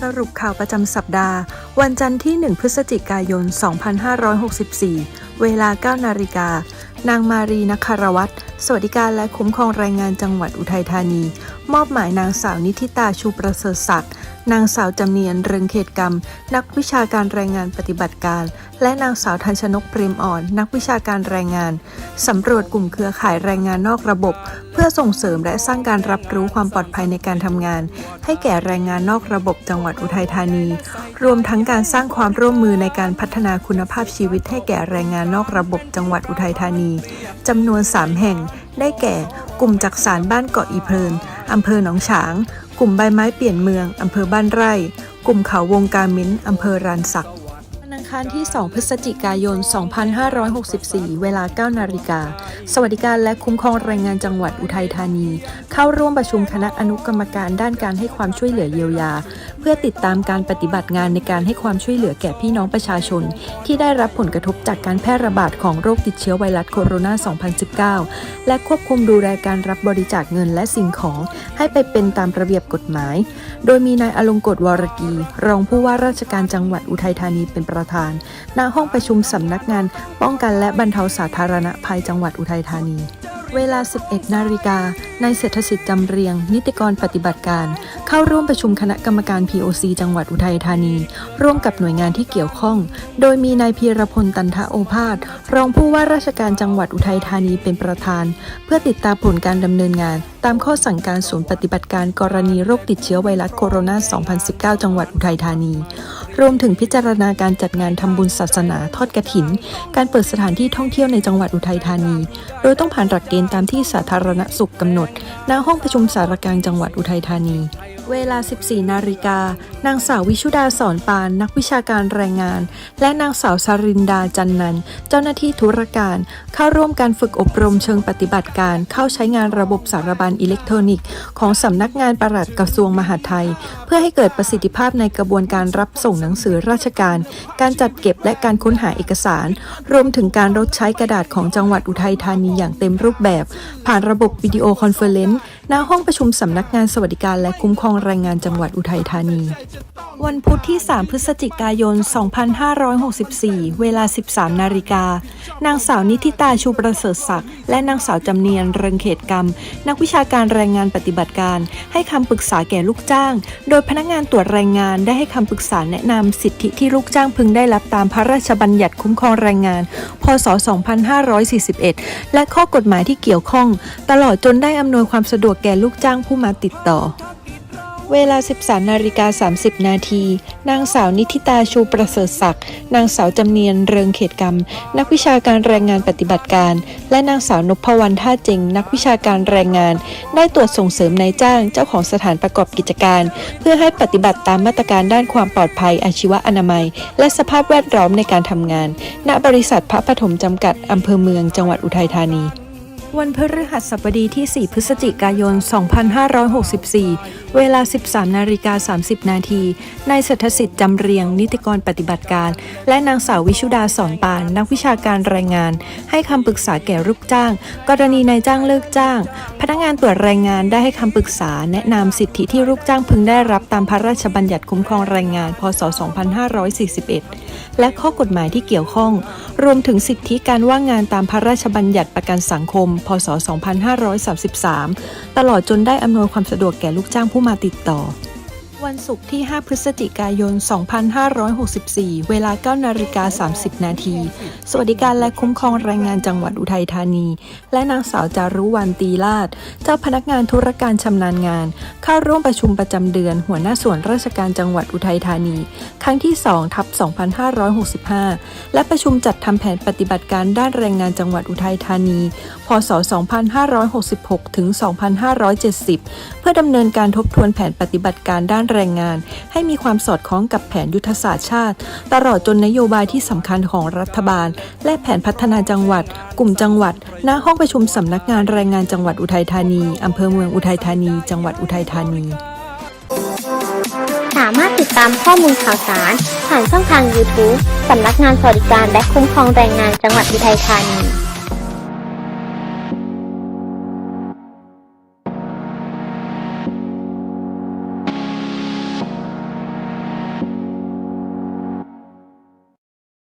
สรุปข่าวประจำสัปดาห์ วันจันทร์ที่ 1 พฤศจิกายน 2564 เวลา 9 นาฬิกา นางมารีนคารวัตร สวัสดิการและคุ้มครองแรงงานจังหวัดอุทัยธานี มอบหมายนางสาวนิธิตาชูประเสริฐศักดิ์นางสาวจำเนียนเรืองเขตกรรม นักวิชาการแรงงานปฏิบัติการ และนางสาวทันชนกเปรมอ่อน นักวิชาการแรงงานสำรวจกลุ่มเครือข่ายแรงงานนอกระบบ เพื่อส่งเสริมและสร้างการรับรู้ความปลอดภัยในการทำงาน ให้แก่แรงงานนอกระบบจังหวัดอุทัยธานี รวมทั้งการสร้างความร่วมมือในการพัฒนาคุณภาพชีวิตให้แก่แรงงานนอกระบบจังหวัดอุทัยธานี จำนวน 3 แห่ง ได้แก่ กลุ่มจักสารบ้านเกาะอีเพลินอำเภอหนองฉาง กลุ่มใบไม้เปลี่ยนเมืองอำเภอบ้านไร่ กลุ่มเขาวงการมิ้นอำเภอรานสักน คารที่ 2 พฤศจิกายน 2564 เวลา 9 นาฬิกา สวัสดิการและคุ้มครองแรงงานจังหวัดอุทัยธานี เข้าร่วมประชุมคณะอนุกรรมการด้านการให้ความช่วยเหลือเยียวยา เพื่อติดตามการปฏิบัติงานในการให้ความช่วยเหลือแก่พี่น้องประชาชน ที่ได้รับผลกระทบจากการแพร่ระบาดของโรคติดเชื้อไวรัสโคโรนา 2019 และควบคุมดูแลการรับบริจาคเงินและสิ่งของให้ไปเป็นตามระเบียบกฎหมาย โดยมีนายอลงกฎวรกี รองผู้ว่าราชการจังหวัดอุทัยธานีเป็นประธานณ ห้องประชุมสำนักงาน ป้องกันและบรรเทาสาธารณภัยจังหวัดอุทัยธานี เวลา 11 นาฬิกา นายเศรษฐสิทธิ์จำเรียง นิติกรปฏิบัติการ เข้าร่วมประชุมคณะกรรมการ POC จังหวัดอุทัยธานี ร่วมกับหน่วยงานที่เกี่ยวข้อง โดยมีนายพีรพลตันทโอภาส รองผู้ว่าราชการจังหวัดอุทัยธานีเป็นประธาน เพื่อติดตามผลการดำเนินงาน ตามข้อสั่งการศูนย์ปฏิบัติการกรณีโรคติดเชื้อไวรัสโคโรนา 2019 จังหวัดอุทัยธานี รวมถึงพิจารณาการจัดงานทำบุญศาสนาทอดกระถิน การเปิดสถานที่ท่องเที่ยวในจังหวัดอุทัยธานี โดยต้องผ่านหลักเกณฑ์ตามที่สาธารณสุขกำหนด ณ ห้องประชุมสารกลางจังหวัดอุทัยธานี เวลา 14 นาฬิกา นางสาววิชุดาสอนปาน นักวิชาการแรงงาน และนางสาวสารินดาจันนัน เจ้าหน้าที่ธุรการ เข้าร่วมการฝึกอบรมเชิงปฏิบัติการ เข้าใช้งานระบบสารบัญอิเล็กทรอนิกส์ ของสำนักงานปลัดกระทรวงมหาดไทย เพื่อให้เกิดประสิทธิภาพในกระบวนการรับส่งหนังสือราชการ การจัดเก็บและการค้นหาเอกสาร รวมถึงการลดใช้กระดาษของจังหวัดอุทัยธานีอย่างเต็มรูปแบบ ผ่านระบบวิดีโอคอนเฟอเรนซ์ณห้องประชุมสำนักงานสวัสดิการและคุ้มครองแรงงานจังหวัดอุทัยธานี วันพุธที่ 3 พฤศจิกายน 2564 เวลา 13 นาฬิกา นางสาวนิธิตาชูประเสริฐศักดิ์และนางสาวจำเนียนเริงเขตกรรม นักวิชาการแรงงานปฏิบัติการ ให้คำปรึกษาแก่ลูกจ้าง โดยพนักงานตรวจแรงงานได้ให้คำปรึกษาแนะนำสิทธิที่ลูกจ้างพึงได้รับตามพระราชบัญญัติคุ้มครองแรงงาน พศ 2541 และข้อกฎหมายที่เกี่ยวข้อง ตลอดจนได้อำนวยความสะดวกแก่ลูกจ้างผู้มาติดต่อ เวลา 13นาฬิกา30 นาที นางสาวนิธิตาชูประเสริฐศักดิ์ นางสาวจำเนียนเริงเขตกรรม นักวิชาการแรงงานปฏิบัติการ และนางสาวนพวรรณท่าเจงนักวิชาการแรงงาน ได้ตรวจส่งเสริมนายจ้างเจ้าของสถานประกอบกิจการ เพื่อให้ปฏิบัติตามมาตรการด้านความปลอดภัยอาชีวอนามัย และสภาพแวดล้อมในการทำงาน ณบริษัทพระปฐมจำกัดอำเภอเมืองจังหวัดอุทัยธานี วันพฤหัสบดีที่ 4 พฤศจิกายน 2564 เวลา 13 นาฬิกา 30 นาที นายเศรษฐสิทธิ์จำเรียง นิติกรปฏิบัติการ และนางสาววิชุดาสอนปาน นักวิชาการแรงงาน ให้คำปรึกษาแก่ลูกจ้าง กรณีนายจ้างเลิกจ้าง พนักงานตรวจแรงงานได้ให้คำปรึกษา แนะนำสิทธิที่ลูกจ้างพึงได้รับตามพระราชบัญญัติคุ้มครองแรงงาน พศ 2541 และข้อกฎหมายที่เกี่ยวข้อง รวมถึงสิทธิการว่างงานตามพระราชบัญญัติประกันสังคมพศ 2533 ตลอดจนได้อำนวยความสะดวกแก่ลูกจ้างผู้มาติดต่อ วันศุกร์ที่ 5 พฤศจิกายน 2564 เวลา 9 นาฬิกา 30 นาที สวัสดิการและคุ้มครองแรงงานจังหวัดอุทัยธานี และนางสาวจารุวันตีลาดเจ้าพนักงานธุรการชำนาญงาน เข้าร่วมประชุมประจำเดือน หัวหน้าส่วนราชการจังหวัดอุทัยธานี ครั้งที่ 2 ทับ 2565 และประชุมจัดทำแผนปฏิบัติการด้านแรงงานจังหวัดอุทัยธานี พศ 2566 ถึง 2570 เพื่อดำเนินการทบทวนแผนปฏิบัติการด้านแรงงาน ให้มีความสอดคล้องกับแผนยุทธศาสตร์ชาติ ตลอดจนนโยบายที่สำคัญของรัฐบาล และแผนพัฒนาจังหวัด กลุ่มจังหวัด ณห้องประชุมสำนักงานแรงงานจังหวัดอุทัยธานีอำเภอเมืองอุทัยธานี จังหวัดอุทัยธานี สามารถติดตามข้อมูลข่าวสาร ผ่านช่องทาง YouTube สำนักงานสวัสดิการและคุ้มครองแรงงานจังหวัดอุทัยธานี